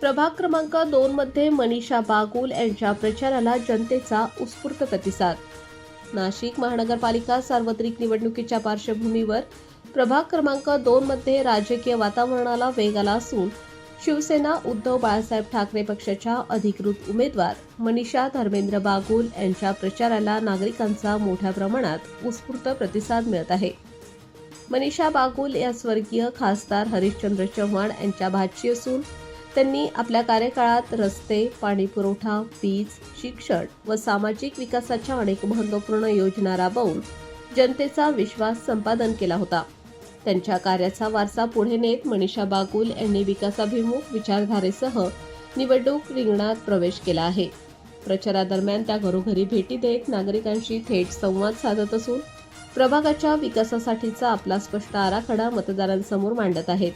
प्रभाग क्रमांक दोन मध्ये मनीषा बागुल यांच्या प्रचाराला जनतेचा उत्स्फूर्त प्रतिसाद. नाशिक महानगरपालिका सार्वत्रिक निवडणुकीच्या पार्श्वभूमीवर प्रभाग क्रमांक दोन मध्ये राजकीय वातावरणाला वेग आला असून शिवसेना उद्धव बाळासाहेब ठाकरे पक्षाच्या अधिकृत उमेदवार मनीषा धर्मेंद्र बागुल यांच्या प्रचाराला नागरिकांचा मोठ्या प्रमाणात उत्स्फूर्त प्रतिसाद मिळत आहे. मनीषा बागुल या स्वर्गीय खासदार हरिश्चंद्र चव्हाण यांच्या भाची असून त्यांनी आपल्या कार्यकाळात रस्ते पाणीपुरवठा वीज शिक्षण व सामाजिक विकासाच्या अनेक महत्त्वपूर्ण योजना राबवून जनतेचा विश्वास संपादन केला होता. त्यांच्या कार्याचा वारसा पुढे नेत मनीषा बागुल यांनी विकासाभिमुख विचारधारेसह निवडणूक रिंगणात प्रवेश केला आहे. प्रचारादरम्यान त्या घरोघरी भेटी देत नागरिकांशी थेट संवाद साधत असून प्रभागाच्या विकासासाठीचा आपला स्पष्ट आराखडा मतदारांसमोर मांडत आहेत.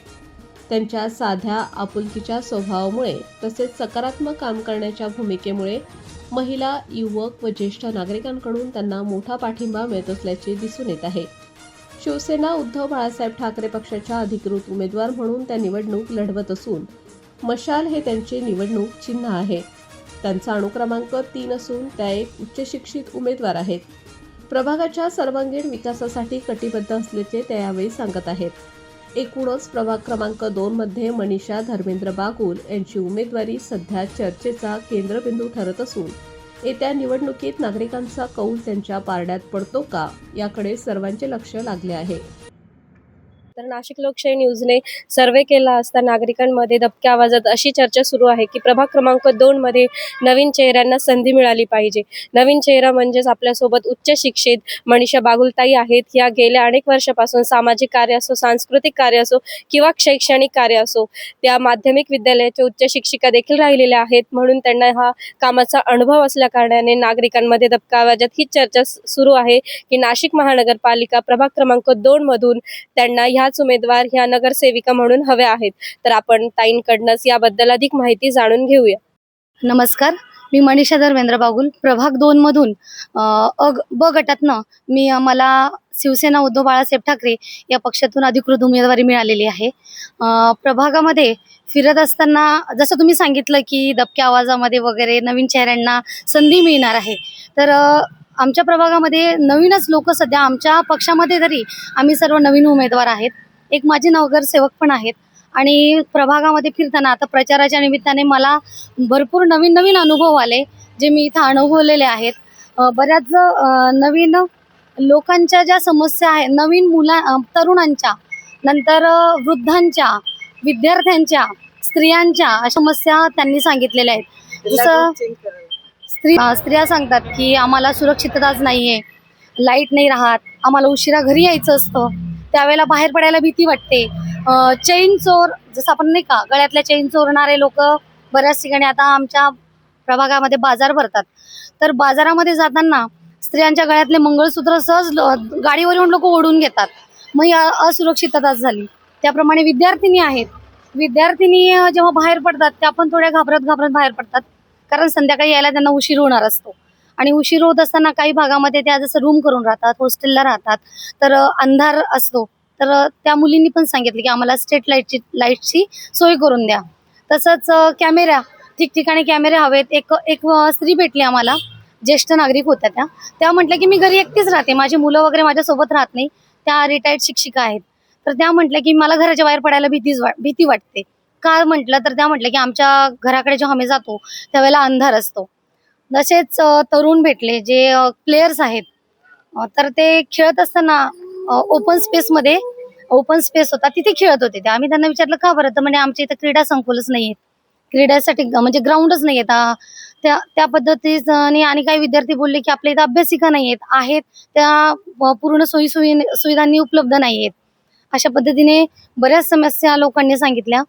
त्यांच्या साध्या आपुलकीच्या स्वभावामुळे तसेच सकारात्मक काम करण्याच्या भूमिकेमुळे महिला युवक व ज्येष्ठ नागरिकांकडून त्यांना मोठा पाठिंबा मिळत असल्याचे दिसून येत आहे. शिवसेना उद्धव बाळासाहेब ठाकरे पक्षाच्या अधिकृत उमेदवार म्हणून त्या निवडणूक लढवत असून मशाल हे त्यांचे निवडणूक चिन्ह आहे. त्यांचा अणुक्रमांक तीन असून त्या एक उच्चशिक्षित उमेदवार आहेत. प्रभागाच्या सर्वांगीण विकासासाठी कटिबद्ध असल्याचे ते यावेळी सांगत आहेत. एकूणच प्रभाग क्रमांक दोनमध्ये मनीषा धर्मेंद्र बागुल यांची उमेदवारी सध्या चर्चेचा केंद्रबिंदू ठरत असून येत्या निवडणुकीत नागरिकांचा कौल त्यांच्या पारड्यात पडतो का? याकडे सर्वांचे लक्ष लागले आहे. तर नाशिक लोकशाही न्यूजने सर्वे केला असता नागरिकांमध्ये दबक्या आवाजात अशी चर्चा सुरू आहे की प्रभाग क्रमांक दोन मध्ये नवीन चेहऱ्यांना संधी मिळाली पाहिजे. नवीन चेहरा म्हणजेच आपल्यासोबत उच्च शिक्षित मनीषा बागुलताई आहेत. या गेल्या अनेक वर्षापासून सामाजिक कार्य असो सांस्कृतिक कार्य असो किंवा शैक्षणिक कार्य असो त्या माध्यमिक विद्यालयाच्या उच्च शिक्षिका देखील राहिलेल्या आहेत. म्हणून त्यांना हा कामाचा अनुभव असल्या कारणाने नागरिकांमध्ये दबक्या आवाजात ही चर्चा सुरू आहे की नाशिक महानगरपालिका प्रभाग क्रमांक दोन मधून त्यांना ह्या ह्याच उमेदवार ह्या नगरसेविका म्हणून हव्या आहेत. तर आपण ताईंकडनंच याबद्दल अधिक माहिती जाणून घेऊया. नमस्कार. मी मनीषा धर्मेंद्र बागुल प्रभाग दोन मधून. अ ब गटातनं मी मला शिवसेना उद्धव बाळासाहेब ठाकरे या पक्षातून अधिकृत उमेदवारी मिळालेली आहे. प्रभागामध्ये फिरत असताना जसं तुम्ही सांगितलं की दबक्या आवाजामध्ये वगैरे नवीन चेहऱ्यांना संधी मिळणार आहे. तर आमच्या प्रभागामध्ये नवीनच लोक सध्या आमच्या पक्षामध्ये तरी आम्ही सर्व नवीन उमेदवार आहेत. एक माझे नगरसेवक पण आहेत. आणि प्रभागामध्ये फिरताना आता प्रचाराच्या निमित्ताने मला भरपूर नवीन नवीन अनुभव आले जे मी इथं अनुभवलेले आहेत. बऱ्याच नवीन लोकांच्या ज्या समस्या आहेत नवीन मुला तरुणांच्या नंतर वृद्धांच्या विद्यार्थ्यांच्या स्त्रियांच्या अशा समस्या त्यांनी सांगितलेल्या आहेत. जसं स्त्री स्त्रिया सांगतात की आम्हाला सुरक्षितताच नाही आहे लाइट नाही राहत. आम्हाला उशिरा घरी यायचं असतं. त्यावेळेला बाहेर पडायला भीती वाटते. चैन चोर जसं आपण नाही का गळ्यातल्या चैन चोरणारे लोक बऱ्याच ठिकाणी आता आमच्या प्रभागामध्ये बाजार भरतात. तर बाजारामध्ये जाताना स्त्रियांच्या गळ्यातले मंगळसूत्र सहज गाडीवर येऊन लोक ओढून घेतात. मग ही असुरक्षितताच झाली. त्याप्रमाणे विद्यार्थिनी आहेत. विद्यार्थिनी जेव्हा बाहेर पडतात त्या पण थोड्या घाबरत घाबरत बाहेर पडतात. कारण संध्याकाळी यायला त्यांना उशीर होणार असतो. आणि उशीर होत असताना काही भागामध्ये त्या जसं रूम करून राहतात हॉस्टेलला राहतात तर अंधार असतो. तर त्या मुलींनी पण सांगितलं की आम्हाला स्ट्रीट लाईटची लाईटची सोय करून द्या. तसंच कॅमेरा ठिकठिकाणी कॅमेरे हवेत. एक एक स्त्री भेटली आम्हाला. ज्येष्ठ नागरिक होत्या त्या. त्या म्हटल्या की मी घरी एकटीच राहते. माझी मुलं वगैरे माझ्यासोबत राहत नाही. त्या रिटायर्ड शिक्षिका आहेत. तर त्या म्हटल्या की मला घराच्या बाहेर पडायला भीतीच वा भीती वाटते. का म्हटलं तर त्या म्हटलं की आमच्या घराकडे जेव्हा आम्ही जातो त्यावेळेला अंधार असतो. तसेच तरुण भेटले जे प्लेयर्स आहेत तर ते खेळत असताना ओपन स्पेसमध्ये ओपन स्पेस होता तिथे खेळत होते ते. आम्ही त्यांना विचारलं का बरं? तर म्हणजे आमच्या इथं क्रीडा संकुलच नाही आहेत क्रीडेसाठी म्हणजे ग्राउंडच नाही आहेत त्या त्या पद्धतीने आणि काही विद्यार्थी बोलले की आपल्या इथं अभ्यासिका नाही आहेत आहेत त्या पूर्ण सोयी सुविधांनी उपलब्ध नाही आहेत अशा पद्धतीने बऱ्याच समस्या लोकांनी सांगितल्या.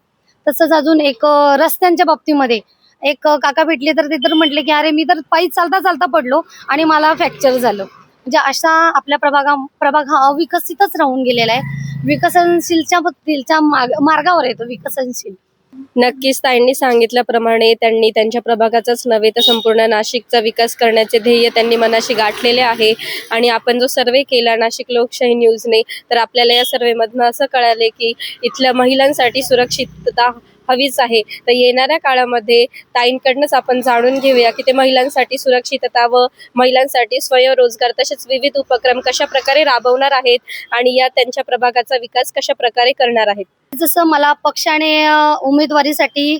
तसंच अजून एक रस्त्यांच्या बाबतीमध्ये. एक काका भेटले तर ते तर म्हटले की अरे मी तर पायी चालता चालता पडलो आणि मला फ्रॅक्चर झालं. म्हणजे अशा आपल्या प्रभागा प्रभाग हा अविकसितच राहून गेलेला आहे. विकसनशीलच्या मार्ग- मार्गावर येतो विकसनशील. नक्कीच ताईंनी सांगितल्याप्रमाणे त्यांनी त्यांच्या प्रभागाचाच नव्हे तर संपूर्ण नाशिकचा विकास करण्याचे ध्येय त्यांनी मनाशी गाठलेले आहे. आणि आपण जो सर्वे केला नाशिक लोकशाही न्यूजने तर आपल्याला या सर्वेमधनं असं कळाले की इथल्या महिलांसाठी सुरक्षितता हवीच आहे. तर येणाऱ्या काळामध्ये ताईंकडनंच आपण जाणून घेऊया की ते महिलांसाठी सुरक्षितता व महिलांसाठी स्वयंरोजगार तसेच विविध उपक्रम कशा प्रकारे राबवणार आहेत आणि या त्यांच्या प्रभागाचा विकास कशा प्रकारे करणार आहेत. जसं मला पक्षाने उमेदवारीसाठी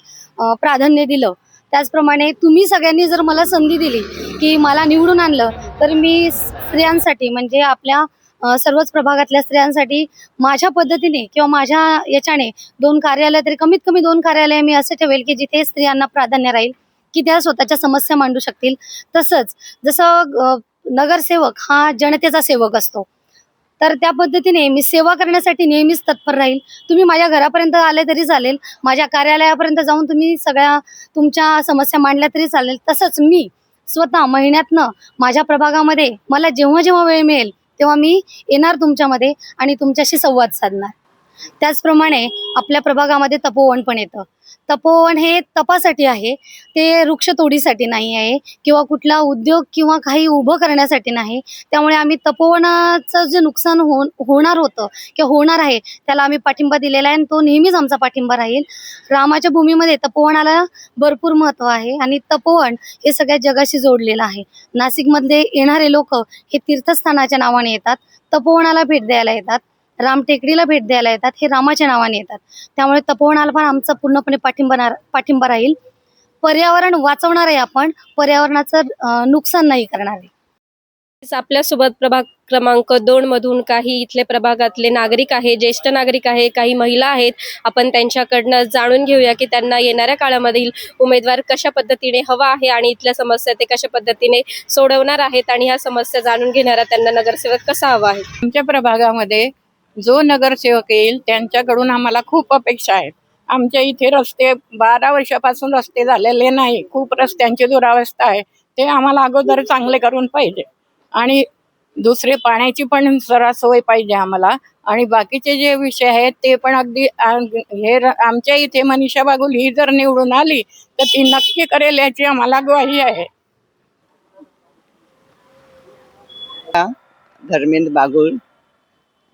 प्राधान्य दिलं त्याचप्रमाणे तुम्ही सगळ्यांनी जर मला संधी दिली की मला निवडून आणलं तर मी स्त्रियांसाठी म्हणजे आपल्या सर्वच प्रभागातल्या स्त्रियांसाठी माझ्या पद्धतीने किंवा माझ्या याच्याने दोन कार्यालय तरी कमीत कमी दोन कार्यालय मी असं ठेवेल की जिथे स्त्रियांना प्राधान्य राहील की त्या स्वतःच्या समस्या मांडू शकतील. तसंच जसं नगरसेवक हा जनतेचा सेवक असतो. तर त्या पद्धतीने मी सेवा करण्यासाठी नेहमीच तत्पर राहील. तुम्ही माझ्या घरापर्यंत आले तरी चालेल. माझ्या कार्यालयापर्यंत जाऊन तुम्ही सगळ्या तुमच्या समस्या मांडल्या तरी चालेल. तसंच मी स्वतः महिन्यातनं माझ्या प्रभागामध्ये मला जेव्हा जेव्हा वेळ मिळेल तेव्हा मी येणार तुमच्यामध्ये आणि तुमच्याशी संवाद साधणार. त्याचप्रमाणे आपल्या प्रभागामध्ये तपोवन पण येतं. तपोवन हे तपासाठी आहे. ते वृक्षतोडीसाठी नाही आहे किंवा कुठला उद्योग किंवा काही उभं करण्यासाठी नाही. त्यामुळे आम्ही तपोवनाचं जे नुकसान हो होणार होतं किंवा होणार आहे त्याला आम्ही पाठिंबा दिलेला आहे आणि तो नेहमीच आमचा पाठिंबा राहील. रामाच्या भूमीमध्ये तपोवनाला भरपूर महत्त्व आहे आणि तपोवन हे सगळ्या जगाशी जोडलेलं आहे. नाशिकमधले येणारे लोक हे तीर्थस्थानाच्या नावाने येतात तपोवनाला भेट द्यायला येतात. रामटेकडीला भेट द्यायला येतात हे रामाच्या नावाने येतात. त्यामुळे तपोवनाला पण आमचा पूर्णपणे पाठिंबा पाठिंबा राहील. पर्यावरण वाचवणार आहे आपण पर्यावरणाचं नुकसान नाही करणार. आहे आपल्यासोबत प्रभाग क्रमांक दोन मधून काही इथले प्रभागातले नागरिक आहे ज्येष्ठ नागरिक आहे काही महिला आहेत. आपण त्यांच्याकडनं जाणून घेऊया की त्यांना येणाऱ्या काळामधील उमेदवार कशा पद्धतीने हवा आहे आणि इथल्या समस्या ते कशा पद्धतीने सोडवणार आहेत आणि ह्या समस्या जाणून घेणारा त्यांना नगरसेवक कसा हवा आहे? आमच्या प्रभागामध्ये जो नगरसेवक येईल त्यांच्याकडून आम्हाला खूप अपेक्षा आहेत. आमच्या इथे रस्ते बारा वर्षापासून रस्ते झालेले नाही. खूप रस्त्यांची दुरावस्था आहे. ते आम्हाला अगोदर चांगले करून पाहिजे. आणि दुसरे पाण्याची पण सरा सोय पाहिजे आम्हाला. आणि बाकीचे जे विषय आहेत ते पण अगदी हे आमच्या इथे मनीषा बागुल ही जर निवडून आली तर ती नक्की करेल याची आम्हाला ग्वाही आहे. धर्मेंद्र बागुल.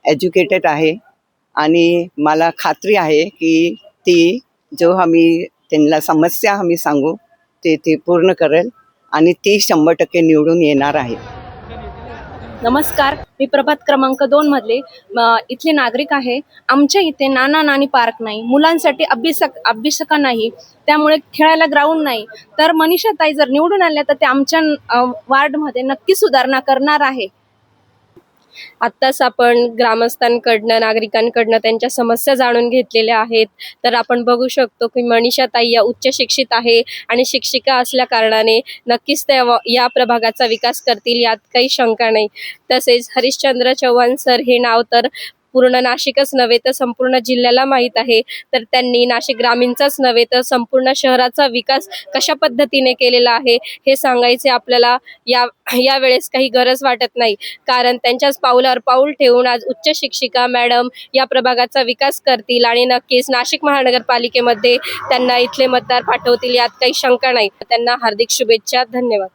एज्युकेटेड आहे. आणि मला खात्री आहे की ती जो आम्ही त्यांना समस्या आम्ही सांगू ते ती पूर्ण करेल आणि ती शंभर टक्के निवडून येणार आहे. नमस्कार. मी प्रभात क्रमांक दोन मधले इथले नागरिक आहे. आमच्या इथे नाना नानी पार्क नाही. मुलांसाठी अभ्यासक अभ्यासका नाही. त्यामुळे खेळायला ग्राउंड नाही. तर मनीषा ताई जर निवडून आल्या तर ते आमच्या वार्डमध्ये नक्की सुधारणा करणार आहे. आत्ताच आपण ग्रामस्थांकडनं नागरिकांकडनं त्यांच्या समस्या जाणून घेतलेल्या आहेत. तर आपण बघू शकतो की मनीषा ताई या उच्च शिक्षित आहे आणि शिक्षिका असल्या कारणाने नक्कीच त्या या प्रभागाचा विकास करतील यात काही शंका नाही. तसेच हरिश्चंद्र चव्हाण सर हे नाव तर पूर्ण नाशिकच नव्हे तर संपूर्ण जिल्ह्याला माहीत आहे. तर त्यांनी नाशिक ग्रामीणचाच नव्हे तर संपूर्ण शहराचा विकास कशा पद्धतीने केलेला आहे हे सांगायचे आपल्याला या यावेळेस काही गरज वाटत नाही. कारण त्यांच्याच पावलावर पाऊल ठेवून आज उच्च शिक्षिका मॅडम या प्रभागाचा विकास करतील आणि नक्कीच नाशिक महानगरपालिकेमध्ये त्यांना इथले मतदार पाठवतील यात काही शंका नाही. त्यांना हार्दिक शुभेच्छा. धन्यवाद.